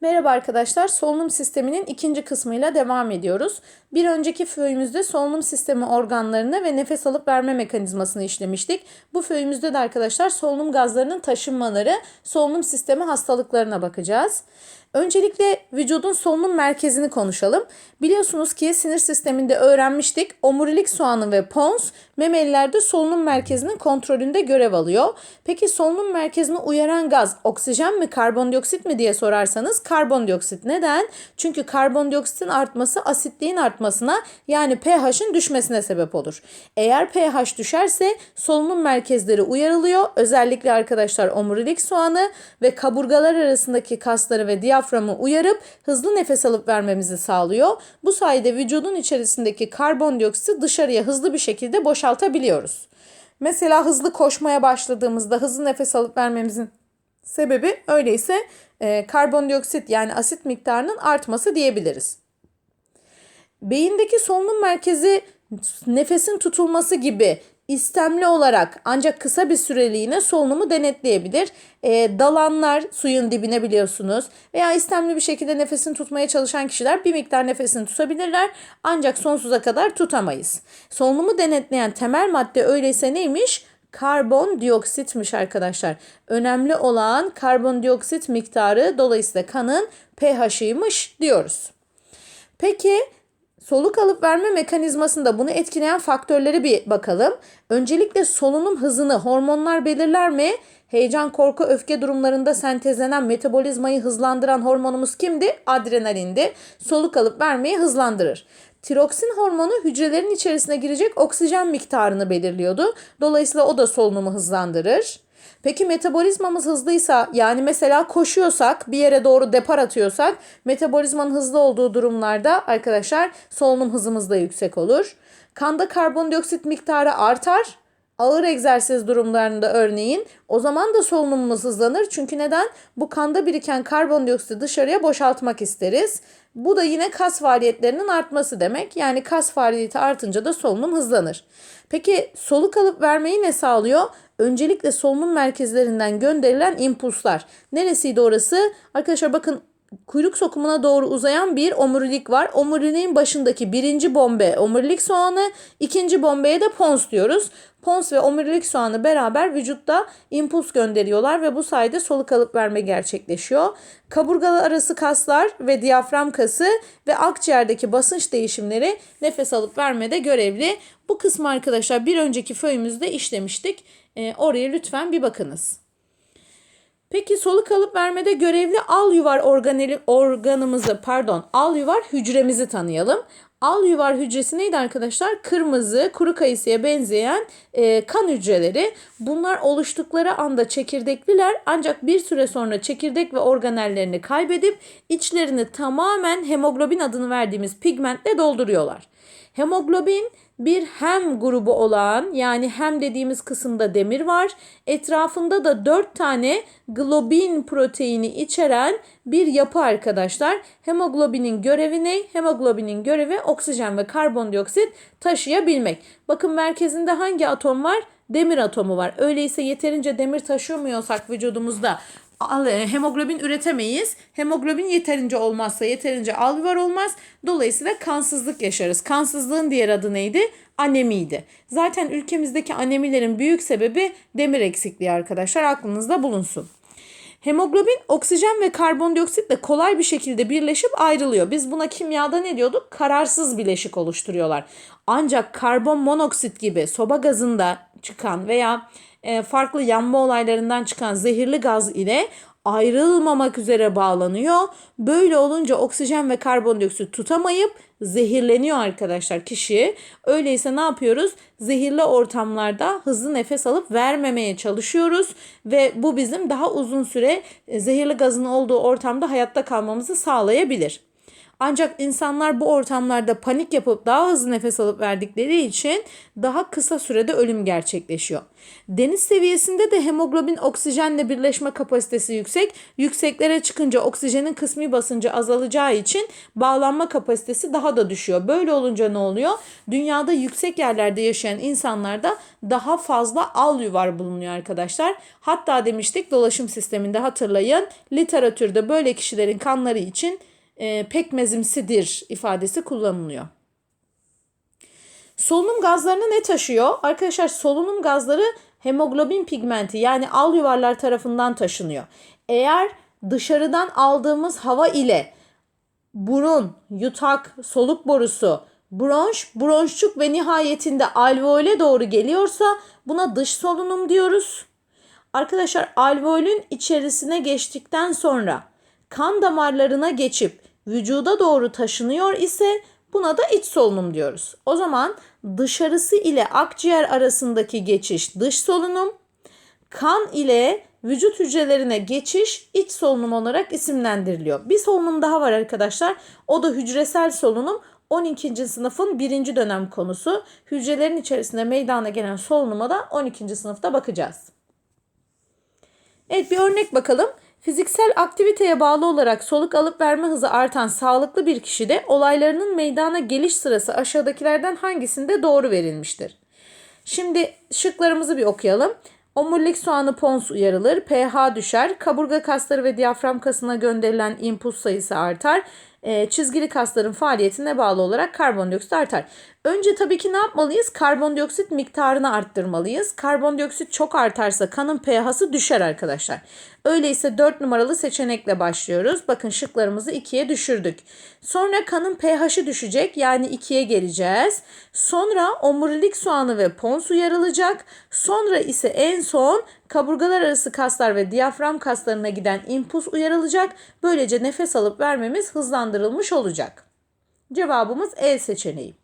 Merhaba arkadaşlar, solunum sisteminin ikinci kısmıyla devam ediyoruz. Bir önceki föyümüzde solunum sistemi organlarını ve nefes alıp verme mekanizmasını işlemiştik. Bu föyümüzde de arkadaşlar solunum gazlarının taşınmaları, solunum sistemi hastalıklarına bakacağız. Öncelikle vücudun solunum merkezini konuşalım. Biliyorsunuz ki sinir sisteminde öğrenmiştik. Omurilik soğanı ve pons memelilerde solunum merkezinin kontrolünde görev alıyor. Peki solunum merkezini uyaran gaz oksijen mi karbondioksit mi diye sorarsanız karbondioksit. Neden? Çünkü karbondioksitin artması asitliğin artmasına yani pH'in düşmesine sebep olur. Eğer pH düşerse solunum merkezleri uyarılıyor. Özellikle arkadaşlar omurilik soğanı ve kaburgalar arasındaki kasları ve diyaframı uyarıp hızlı nefes alıp vermemizi sağlıyor. Bu sayede vücudun içerisindeki karbondioksiti dışarıya hızlı bir şekilde boşaltabiliyoruz. Mesela hızlı koşmaya başladığımızda hızlı nefes alıp vermemizin sebebi öyleyse e, karbondioksit yani asit miktarının artması diyebiliriz. Beyindeki solunum merkezi nefesin tutulması gibi istemli olarak ancak kısa bir süreliğine solunumu denetleyebilir. E, dalanlar suyun dibine biliyorsunuz veya istemli bir şekilde nefesini tutmaya çalışan kişiler bir miktar nefesini tutabilirler ancak sonsuza kadar tutamayız. Solunumu denetleyen temel madde öyleyse neymiş? Karbondioksitmiş arkadaşlar. Önemli olan karbondioksit miktarı dolayısıyla kanın pH'ıymış diyoruz. Peki soluk alıp verme mekanizmasında bunu etkileyen faktörleri bir bakalım. Öncelikle solunum hızını hormonlar belirler mi? Heyecan, korku, öfke durumlarında sentezlenen metabolizmayı hızlandıran hormonumuz kimdi? Adrenalindi. Soluk alıp vermeyi hızlandırır. Tiroksin hormonu hücrelerin içerisine girecek oksijen miktarını belirliyordu. Dolayısıyla o da solunumu hızlandırır. Peki metabolizmamız hızlıysa yani mesela koşuyorsak bir yere doğru depar atıyorsak metabolizmanın hızlı olduğu durumlarda arkadaşlar solunum hızımız da yüksek olur. Kanda karbondioksit miktarı artar. Ağır egzersiz durumlarında örneğin o zaman da solunumumuz hızlanır. Çünkü neden? Bu kanda biriken karbondioksiti dışarıya boşaltmak isteriz. Bu da yine kas faaliyetlerinin artması demek. Yani kas faaliyeti artınca da solunum hızlanır. Peki soluk alıp vermeyi ne sağlıyor? Öncelikle solunum merkezlerinden gönderilen impulslar. Neresiydi orası? Arkadaşlar bakın kuyruk sokumuna doğru uzayan bir omurilik var. Omuriliğin başındaki birinci bombe omurilik soğanı, ikinci bombeye de pons diyoruz. Pons ve omurilik soğanı beraber vücutta impuls gönderiyorlar ve bu sayede soluk alıp verme gerçekleşiyor. Kaburgalı arası kaslar ve diyafram kası ve akciğerdeki basınç değişimleri nefes alıp vermede görevli. Bu kısmı arkadaşlar bir önceki föyümüzde işlemiştik. E, oraya lütfen bir bakınız. Peki soluk alıp vermede görevli al yuvar organeli, organımızı pardon al yuvar hücremizi tanıyalım. Al yuvar hücresi neydi arkadaşlar? Kırmızı, kuru kayısıya benzeyen e, kan hücreleri. Bunlar oluştukları anda çekirdekliler ancak bir süre sonra çekirdek ve organellerini kaybedip içlerini tamamen hemoglobin adını verdiğimiz pigmentle dolduruyorlar. Hemoglobin bir hem grubu olan yani hem dediğimiz kısımda demir var. Etrafında da 4 tane globin proteini içeren bir yapı arkadaşlar. Hemoglobinin görevi ne? Hemoglobinin görevi oksijen ve karbondioksit taşıyabilmek. Bakın merkezinde hangi atom var? Demir atomu var. Öyleyse yeterince demir taşımıyorsak vücudumuzda hemoglobin üretemeyiz. Hemoglobin yeterince olmazsa yeterince alveol olmaz. Dolayısıyla kansızlık yaşarız. Kansızlığın diğer adı neydi? Anemiydi. Zaten ülkemizdeki anemilerin büyük sebebi demir eksikliği arkadaşlar. Aklınızda bulunsun. Hemoglobin oksijen ve karbondioksitle kolay bir şekilde birleşip ayrılıyor. Biz buna kimyada ne diyorduk? Kararsız bileşik oluşturuyorlar. Ancak karbon monoksit gibi soba gazında çıkan veya e, farklı yanma olaylarından çıkan zehirli gaz ile ayrılmamak üzere bağlanıyor. Böyle olunca oksijen ve karbondioksit tutamayıp zehirleniyor arkadaşlar kişi. Öyleyse ne yapıyoruz? Zehirli ortamlarda hızlı nefes alıp vermemeye çalışıyoruz ve bu bizim daha uzun süre e, zehirli gazın olduğu ortamda hayatta kalmamızı sağlayabilir. Ancak insanlar bu ortamlarda panik yapıp daha hızlı nefes alıp verdikleri için daha kısa sürede ölüm gerçekleşiyor. Deniz seviyesinde de hemoglobin oksijenle birleşme kapasitesi yüksek. Yükseklere çıkınca oksijenin kısmi basıncı azalacağı için bağlanma kapasitesi daha da düşüyor. Böyle olunca ne oluyor? Dünyada yüksek yerlerde yaşayan insanlarda daha fazla al yuvar bulunuyor arkadaşlar. Hatta demiştik dolaşım sisteminde hatırlayın literatürde böyle kişilerin kanları için e, pekmezimsidir ifadesi kullanılıyor. Solunum gazlarını ne taşıyor? Arkadaşlar solunum gazları hemoglobin pigmenti yani al yuvarlar tarafından taşınıyor. Eğer dışarıdan aldığımız hava ile burun, yutak, soluk borusu, bronş, bronşçuk ve nihayetinde alveole doğru geliyorsa buna dış solunum diyoruz. Arkadaşlar alveolün içerisine geçtikten sonra kan damarlarına geçip vücuda doğru taşınıyor ise buna da iç solunum diyoruz. O zaman dışarısı ile akciğer arasındaki geçiş dış solunum, kan ile vücut hücrelerine geçiş iç solunum olarak isimlendiriliyor. Bir solunum daha var arkadaşlar. O da hücresel solunum. 12. sınıfın birinci dönem konusu. Hücrelerin içerisinde meydana gelen solunuma da 12. sınıfta bakacağız. Evet bir örnek bakalım. Fiziksel aktiviteye bağlı olarak soluk alıp verme hızı artan sağlıklı bir kişide olaylarının meydana geliş sırası aşağıdakilerden hangisinde doğru verilmiştir? Şimdi şıklarımızı bir okuyalım. Omurilik soğanı pons uyarılır, pH düşer, kaburga kasları ve diyafram kasına gönderilen impuls sayısı artar, e, çizgili kasların faaliyetine bağlı olarak karbondioksit artar. Önce tabii ki ne yapmalıyız? Karbondioksit miktarını arttırmalıyız. Karbondioksit çok artarsa kanın pH'sı düşer arkadaşlar. Öyleyse 4 numaralı seçenekle başlıyoruz. Bakın şıklarımızı 2'ye düşürdük. Sonra kanın pH'i düşecek yani 2'ye geleceğiz. Sonra omurilik soğanı ve pons uyarılacak. Sonra ise en son kaburgalar arası kaslar ve diyafram kaslarına giden impuls uyarılacak. Böylece nefes alıp vermemiz hızlandırılmış olacak. Cevabımız E seçeneği.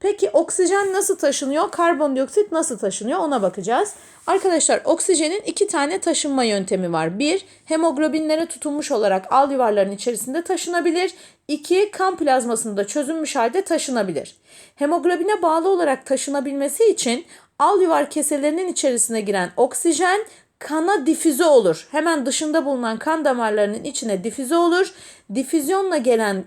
Peki oksijen nasıl taşınıyor? Karbondioksit nasıl taşınıyor? Ona bakacağız. Arkadaşlar oksijenin iki tane taşınma yöntemi var. Bir, hemoglobinlere tutunmuş olarak al yuvarların içerisinde taşınabilir. İki, kan plazmasında çözünmüş halde taşınabilir. Hemoglobine bağlı olarak taşınabilmesi için al yuvar keselerinin içerisine giren oksijen kana difüze olur. Hemen dışında bulunan kan damarlarının içine difüze olur. Difüzyonla gelen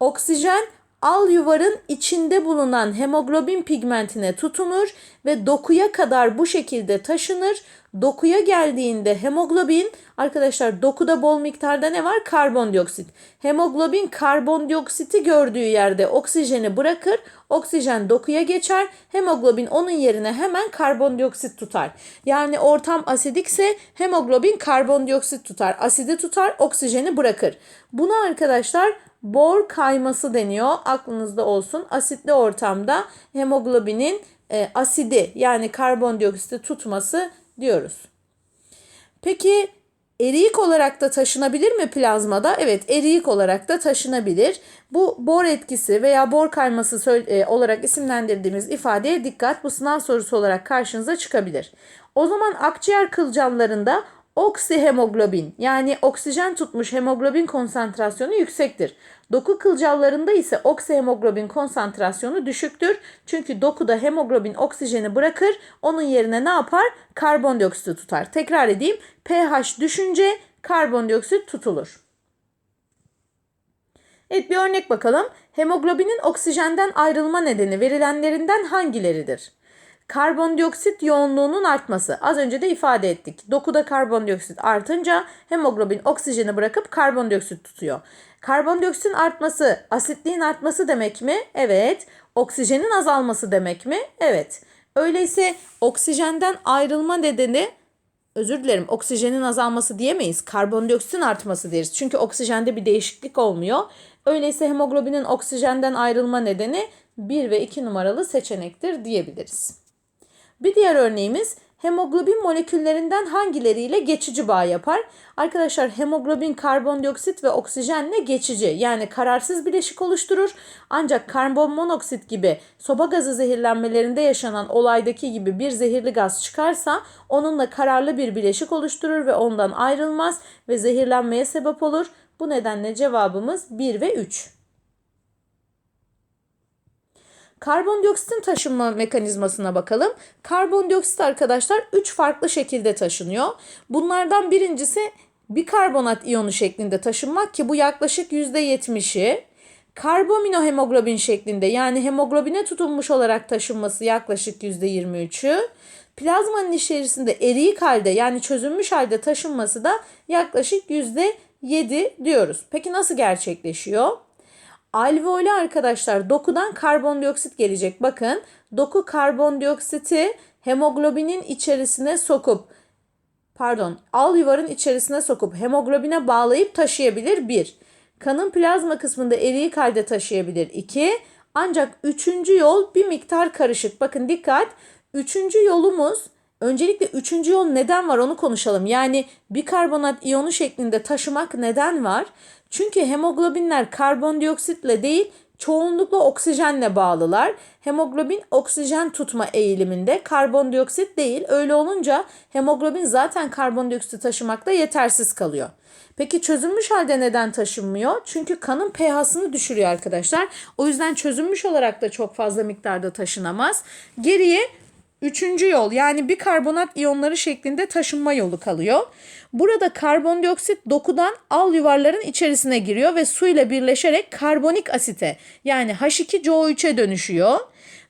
oksijen al yuvarın içinde bulunan hemoglobin pigmentine tutunur ve dokuya kadar bu şekilde taşınır. Dokuya geldiğinde hemoglobin arkadaşlar dokuda bol miktarda ne var? Karbondioksit. Hemoglobin karbondioksiti gördüğü yerde oksijeni bırakır. Oksijen dokuya geçer. Hemoglobin onun yerine hemen karbondioksit tutar. Yani ortam asidikse hemoglobin karbondioksit tutar. Asidi tutar, oksijeni bırakır. Buna arkadaşlar bor kayması deniyor. Aklınızda olsun. Asitli ortamda hemoglobinin e, asidi yani karbondioksiti tutması diyoruz. Peki eriyik olarak da taşınabilir mi plazmada? Evet eriyik olarak da taşınabilir. Bu bor etkisi veya bor kayması e, olarak isimlendirdiğimiz ifadeye dikkat. Bu sınav sorusu olarak karşınıza çıkabilir. O zaman akciğer kılcallarında oksihemoglobin yani oksijen tutmuş hemoglobin konsantrasyonu yüksektir. Doku kılcallarında ise oksihemoglobin konsantrasyonu düşüktür. Çünkü dokuda hemoglobin oksijeni bırakır. Onun yerine ne yapar? Karbondioksit tutar. Tekrar edeyim. pH düşünce karbondioksit tutulur. Evet bir örnek bakalım. Hemoglobinin oksijenden ayrılma nedeni verilenlerinden hangileridir? Karbondioksit yoğunluğunun artması. Az önce de ifade ettik. Dokuda karbondioksit artınca hemoglobin oksijeni bırakıp karbondioksit tutuyor. Karbondioksitin artması asitliğin artması demek mi? Evet. Oksijenin azalması demek mi? Evet. Öyleyse oksijenden ayrılma nedeni özür dilerim oksijenin azalması diyemeyiz. Karbondioksitin artması deriz. Çünkü oksijende bir değişiklik olmuyor. Öyleyse hemoglobinin oksijenden ayrılma nedeni 1 ve 2 numaralı seçenektir diyebiliriz. Bir diğer örneğimiz hemoglobin moleküllerinden hangileriyle geçici bağ yapar? Arkadaşlar hemoglobin karbondioksit ve oksijenle geçici yani kararsız bileşik oluşturur. Ancak karbon monoksit gibi soba gazı zehirlenmelerinde yaşanan olaydaki gibi bir zehirli gaz çıkarsa onunla kararlı bir bileşik oluşturur ve ondan ayrılmaz ve zehirlenmeye sebep olur. Bu nedenle cevabımız 1 ve 3. Karbondioksitin taşınma mekanizmasına bakalım. Karbondioksit arkadaşlar 3 farklı şekilde taşınıyor. Bunlardan birincisi bikarbonat iyonu şeklinde taşınmak ki bu yaklaşık %70'i. Karbaminohemoglobin şeklinde yani hemoglobine tutunmuş olarak taşınması yaklaşık %23'ü. Plazmanın içerisinde eriyik halde yani çözünmüş halde taşınması da yaklaşık %7 diyoruz. Peki nasıl gerçekleşiyor? Alveoli arkadaşlar dokudan karbondioksit gelecek. Bakın doku karbondioksiti hemoglobinin içerisine sokup pardon al yuvarın içerisine sokup hemoglobine bağlayıp taşıyabilir 1. Kanın plazma kısmında eriyik halde taşıyabilir 2. Ancak üçüncü yol bir miktar karışık. Bakın dikkat. Üçüncü yolumuz öncelikle üçüncü yol neden var onu konuşalım. Yani bikarbonat iyonu şeklinde taşımak neden var? Çünkü hemoglobinler karbondioksitle değil çoğunlukla oksijenle bağlılar. Hemoglobin oksijen tutma eğiliminde karbondioksit değil. Öyle olunca hemoglobin zaten karbondioksit taşımakta yetersiz kalıyor. Peki çözünmüş halde neden taşınmıyor? Çünkü kanın pH'sını düşürüyor arkadaşlar. O yüzden çözünmüş olarak da çok fazla miktarda taşınamaz. Geriye Üçüncü yol yani bikarbonat iyonları şeklinde taşınma yolu kalıyor. Burada karbondioksit dokudan al yuvarların içerisine giriyor ve su ile birleşerek karbonik asite yani H2CO3'e dönüşüyor.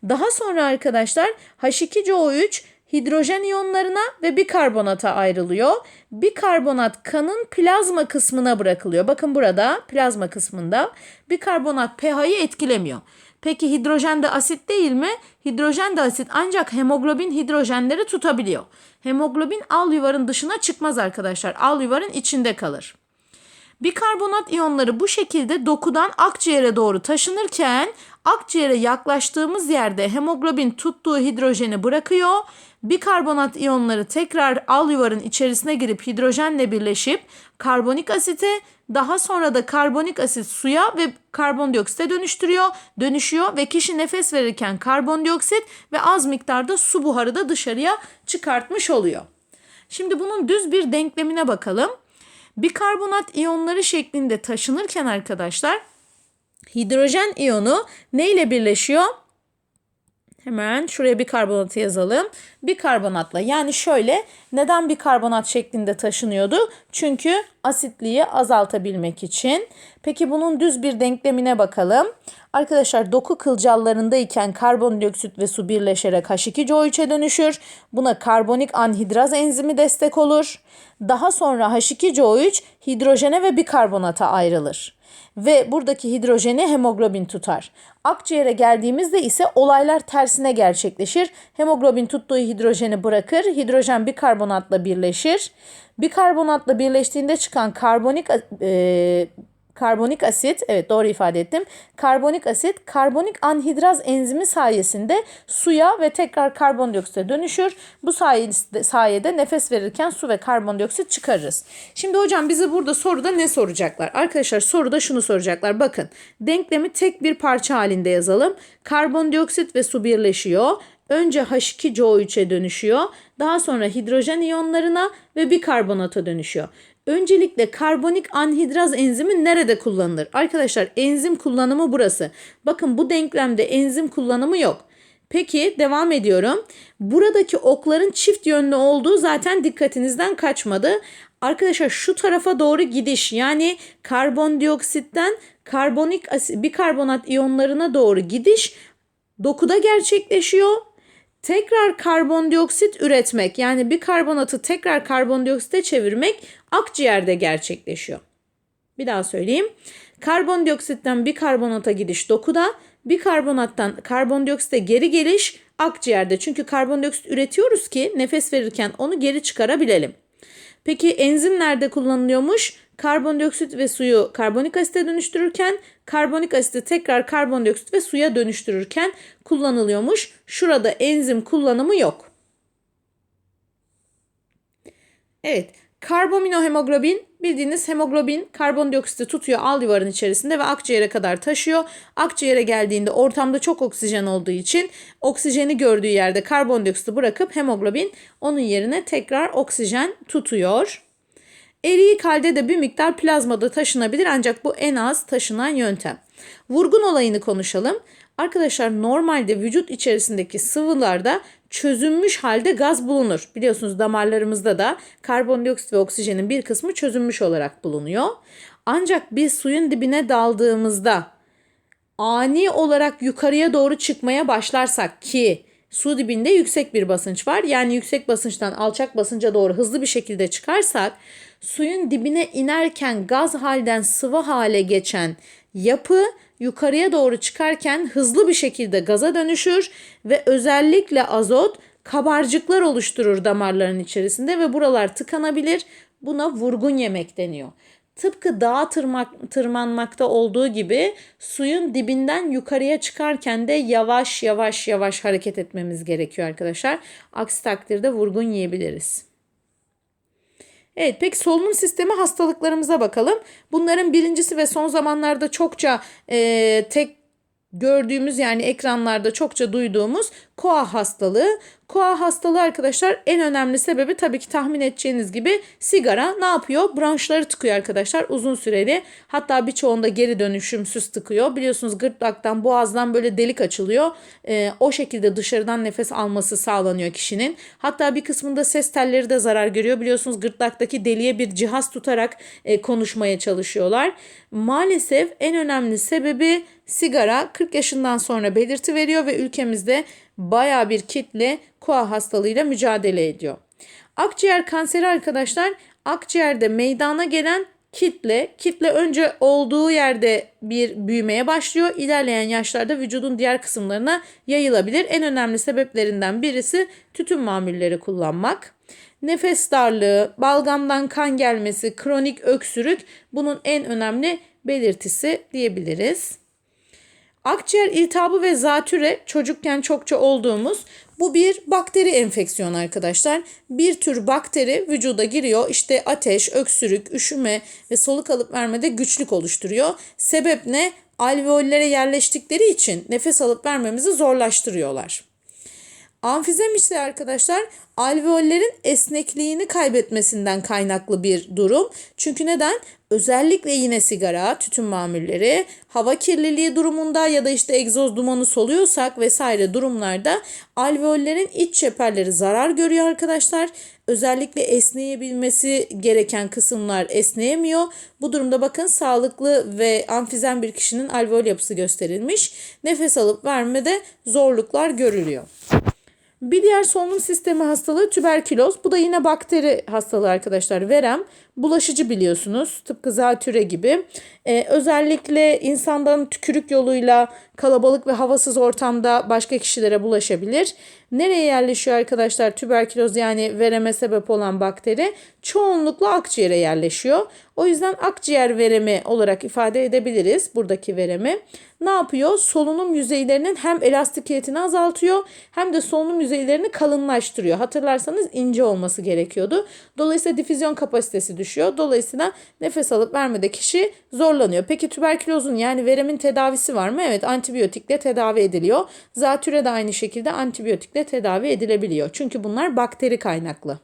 Daha sonra arkadaşlar H2CO3 hidrojen iyonlarına ve bikarbonata ayrılıyor. Bikarbonat kanın plazma kısmına bırakılıyor. Bakın burada plazma kısmında bikarbonat pH'yi etkilemiyor. Peki hidrojen de asit değil mi? Hidrojen de asit ancak hemoglobin hidrojenleri tutabiliyor. Hemoglobin al yuvarın dışına çıkmaz arkadaşlar. Al yuvarın içinde kalır. Bikarbonat iyonları bu şekilde dokudan akciğere doğru taşınırken akciğere yaklaştığımız yerde hemoglobin tuttuğu hidrojeni bırakıyor. Bikarbonat iyonları tekrar al yuvarın içerisine girip hidrojenle birleşip karbonik asite daha sonra da karbonik asit suya ve karbondioksite dönüştürüyor, dönüşüyor ve kişi nefes verirken karbondioksit ve az miktarda su buharı da dışarıya çıkartmış oluyor. Şimdi bunun düz bir denklemine bakalım. Bikarbonat iyonları şeklinde taşınırken arkadaşlar hidrojen iyonu ne ile birleşiyor? Hemen şuraya bir karbonatı yazalım. Bir karbonatla yani şöyle neden bir karbonat şeklinde taşınıyordu? Çünkü asitliği azaltabilmek için. Peki bunun düz bir denklemine bakalım. Arkadaşlar doku kılcallarındayken karbondioksit ve su birleşerek H2CO3'e dönüşür. Buna karbonik anhidraz enzimi destek olur. Daha sonra H2CO3 hidrojene ve bikarbonata ayrılır ve buradaki hidrojeni hemoglobin tutar. Akciğere geldiğimizde ise olaylar tersine gerçekleşir. Hemoglobin tuttuğu hidrojeni bırakır. Hidrojen bikarbonatla birleşir. Bikarbonatla birleştiğinde çıkan karbonik e, Karbonik asit, evet doğru ifade ettim. Karbonik asit, karbonik anhidraz enzimi sayesinde suya ve tekrar karbondioksite dönüşür. Bu sayede, sayede nefes verirken su ve karbondioksit çıkarırız. Şimdi hocam bize burada soruda ne soracaklar? Arkadaşlar soruda şunu soracaklar. Bakın denklemi tek bir parça halinde yazalım. Karbondioksit ve su birleşiyor. Önce H2CO3'e dönüşüyor. Daha sonra hidrojen iyonlarına ve bikarbonata dönüşüyor. Öncelikle karbonik anhidraz enzimi nerede kullanılır? Arkadaşlar enzim kullanımı burası. Bakın bu denklemde enzim kullanımı yok. Peki devam ediyorum. Buradaki okların çift yönlü olduğu zaten dikkatinizden kaçmadı. Arkadaşlar şu tarafa doğru gidiş yani karbondioksitten karbonik asit, bikarbonat iyonlarına doğru gidiş dokuda gerçekleşiyor tekrar karbondioksit üretmek yani bir karbonatı tekrar karbondioksite çevirmek akciğerde gerçekleşiyor. Bir daha söyleyeyim. Karbondioksitten bir karbonata gidiş dokuda, bir karbonattan karbondioksite geri geliş akciğerde. Çünkü karbondioksit üretiyoruz ki nefes verirken onu geri çıkarabilelim. Peki enzim nerede kullanılıyormuş? Karbondioksit ve suyu karbonik asite dönüştürürken karbonik asiti tekrar karbondioksit ve suya dönüştürürken kullanılıyormuş. Şurada enzim kullanımı yok. Evet, karbaminohemoglobin bildiğiniz hemoglobin karbondioksiti tutuyor al yuvarın içerisinde ve akciğere kadar taşıyor. Akciğere geldiğinde ortamda çok oksijen olduğu için oksijeni gördüğü yerde karbondioksiti bırakıp hemoglobin onun yerine tekrar oksijen tutuyor. Eriyik halde de bir miktar plazmada taşınabilir ancak bu en az taşınan yöntem. Vurgun olayını konuşalım. Arkadaşlar normalde vücut içerisindeki sıvılarda çözünmüş halde gaz bulunur. Biliyorsunuz damarlarımızda da karbondioksit ve oksijenin bir kısmı çözünmüş olarak bulunuyor. Ancak biz suyun dibine daldığımızda ani olarak yukarıya doğru çıkmaya başlarsak ki su dibinde yüksek bir basınç var. Yani yüksek basınçtan alçak basınca doğru hızlı bir şekilde çıkarsak suyun dibine inerken gaz halden sıvı hale geçen yapı yukarıya doğru çıkarken hızlı bir şekilde gaza dönüşür ve özellikle azot kabarcıklar oluşturur damarların içerisinde ve buralar tıkanabilir. Buna vurgun yemek deniyor. Tıpkı dağa tırmak, tırmanmakta olduğu gibi suyun dibinden yukarıya çıkarken de yavaş yavaş yavaş hareket etmemiz gerekiyor arkadaşlar. Aksi takdirde vurgun yiyebiliriz. Evet peki solunum sistemi hastalıklarımıza bakalım. Bunların birincisi ve son zamanlarda çokça e, tek gördüğümüz yani ekranlarda çokça duyduğumuz koa hastalığı. Koa hastalığı arkadaşlar en önemli sebebi tabii ki tahmin edeceğiniz gibi sigara ne yapıyor? Branşları tıkıyor arkadaşlar uzun süreli. Hatta birçoğunda geri dönüşümsüz tıkıyor. Biliyorsunuz gırtlaktan boğazdan böyle delik açılıyor. Ee, o şekilde dışarıdan nefes alması sağlanıyor kişinin. Hatta bir kısmında ses telleri de zarar görüyor. Biliyorsunuz gırtlaktaki deliğe bir cihaz tutarak e, konuşmaya çalışıyorlar. Maalesef en önemli sebebi sigara 40 yaşından sonra belirti veriyor ve ülkemizde baya bir kitle koa hastalığıyla mücadele ediyor. Akciğer kanseri arkadaşlar akciğerde meydana gelen kitle, kitle önce olduğu yerde bir büyümeye başlıyor. İlerleyen yaşlarda vücudun diğer kısımlarına yayılabilir. En önemli sebeplerinden birisi tütün mamulleri kullanmak. Nefes darlığı, balgamdan kan gelmesi, kronik öksürük bunun en önemli belirtisi diyebiliriz. Akciğer iltihabı ve zatüre çocukken çokça olduğumuz bu bir bakteri enfeksiyonu arkadaşlar. Bir tür bakteri vücuda giriyor. İşte ateş, öksürük, üşüme ve soluk alıp vermede güçlük oluşturuyor. Sebep ne? Alveollere yerleştikleri için nefes alıp vermemizi zorlaştırıyorlar. Amfizem ise arkadaşlar alveollerin esnekliğini kaybetmesinden kaynaklı bir durum. Çünkü neden? Özellikle yine sigara, tütün mamulleri, hava kirliliği durumunda ya da işte egzoz dumanı soluyorsak vesaire durumlarda alveollerin iç çeperleri zarar görüyor arkadaşlar. Özellikle esneyebilmesi gereken kısımlar esneyemiyor. Bu durumda bakın sağlıklı ve amfizem bir kişinin alveol yapısı gösterilmiş. Nefes alıp vermede zorluklar görülüyor. Bir diğer solunum sistemi hastalığı tüberküloz. Bu da yine bakteri hastalığı arkadaşlar. Verem bulaşıcı biliyorsunuz. Tıpkı zatüre gibi. Ee, özellikle insandan tükürük yoluyla kalabalık ve havasız ortamda başka kişilere bulaşabilir. Nereye yerleşiyor arkadaşlar tüberküloz yani vereme sebep olan bakteri? Çoğunlukla akciğere yerleşiyor. O yüzden akciğer veremi olarak ifade edebiliriz buradaki veremi. Ne yapıyor? Solunum yüzeylerinin hem elastikiyetini azaltıyor hem de solunum yüzeylerini kalınlaştırıyor. Hatırlarsanız ince olması gerekiyordu. Dolayısıyla difüzyon kapasitesi düşüyor. Dolayısıyla nefes alıp vermede kişi zorlanıyor. Peki tüberkülozun yani veremin tedavisi var mı? Evet antibiyotikle tedavi ediliyor. Zatüre de aynı şekilde antibiyotikle tedavi edilebiliyor. Çünkü bunlar bakteri kaynaklı.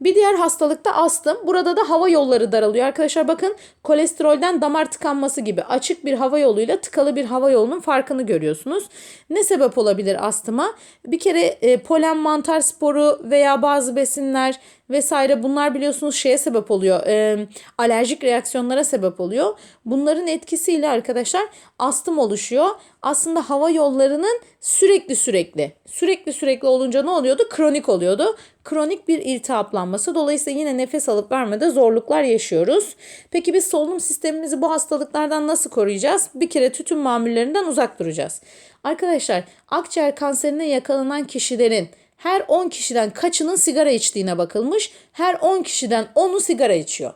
Bir diğer hastalık da astım. Burada da hava yolları daralıyor. Arkadaşlar bakın kolesterolden damar tıkanması gibi açık bir hava yoluyla tıkalı bir hava yolunun farkını görüyorsunuz. Ne sebep olabilir astıma? Bir kere e, polen mantar sporu veya bazı besinler vesaire bunlar biliyorsunuz şeye sebep oluyor. E, alerjik reaksiyonlara sebep oluyor. Bunların etkisiyle arkadaşlar astım oluşuyor. Aslında hava yollarının sürekli sürekli sürekli sürekli olunca ne oluyordu? Kronik oluyordu. Kronik bir iltihaplanması. Dolayısıyla yine nefes alıp vermede zorluklar yaşıyoruz. Peki biz solunum sistemimizi bu hastalıklardan nasıl koruyacağız? Bir kere tütün mamullerinden uzak duracağız. Arkadaşlar akciğer kanserine yakalanan kişilerin her 10 kişiden kaçının sigara içtiğine bakılmış. Her 10 kişiden 10'u sigara içiyor.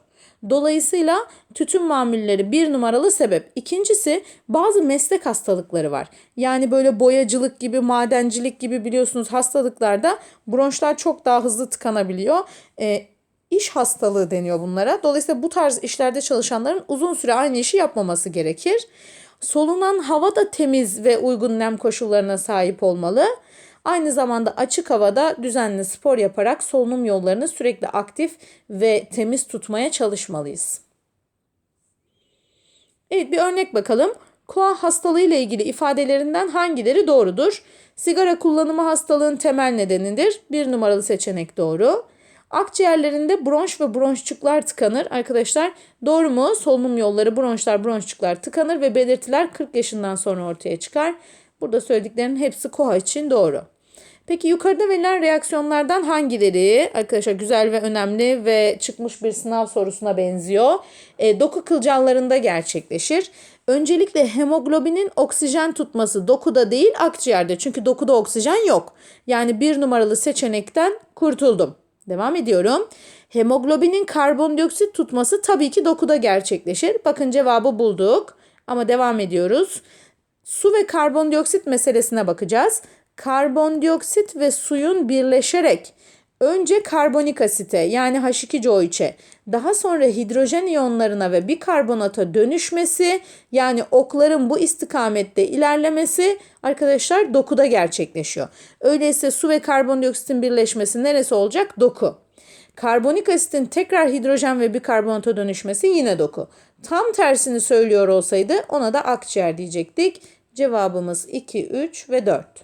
Dolayısıyla tütün mamulleri bir numaralı sebep. İkincisi bazı meslek hastalıkları var. Yani böyle boyacılık gibi, madencilik gibi biliyorsunuz hastalıklarda bronşlar çok daha hızlı tıkanabiliyor. E, iş hastalığı deniyor bunlara. Dolayısıyla bu tarz işlerde çalışanların uzun süre aynı işi yapmaması gerekir. Solunan hava da temiz ve uygun nem koşullarına sahip olmalı. Aynı zamanda açık havada düzenli spor yaparak solunum yollarını sürekli aktif ve temiz tutmaya çalışmalıyız. Evet bir örnek bakalım. Koa hastalığı ile ilgili ifadelerinden hangileri doğrudur? Sigara kullanımı hastalığın temel nedenidir. Bir numaralı seçenek doğru. Akciğerlerinde bronş ve bronşçuklar tıkanır. Arkadaşlar doğru mu? Solunum yolları, bronşlar, bronşçuklar tıkanır ve belirtiler 40 yaşından sonra ortaya çıkar. Burada söylediklerinin hepsi koa için doğru. Peki yukarıda verilen reaksiyonlardan hangileri arkadaşlar güzel ve önemli ve çıkmış bir sınav sorusuna benziyor. E, doku kılcallarında gerçekleşir. Öncelikle hemoglobinin oksijen tutması dokuda değil akciğerde. Çünkü dokuda oksijen yok. Yani bir numaralı seçenekten kurtuldum. Devam ediyorum. Hemoglobinin karbondioksit tutması tabii ki dokuda gerçekleşir. Bakın cevabı bulduk. Ama devam ediyoruz. Su ve karbondioksit meselesine bakacağız. Karbondioksit ve suyun birleşerek önce karbonik asite yani H2CO3'e daha sonra hidrojen iyonlarına ve bikarbonata dönüşmesi yani okların bu istikamette ilerlemesi arkadaşlar dokuda gerçekleşiyor. Öyleyse su ve karbondioksitin birleşmesi neresi olacak? Doku. Karbonik asitin tekrar hidrojen ve bikarbonata dönüşmesi yine doku. Tam tersini söylüyor olsaydı ona da akciğer diyecektik. Cevabımız 2, 3 ve 4.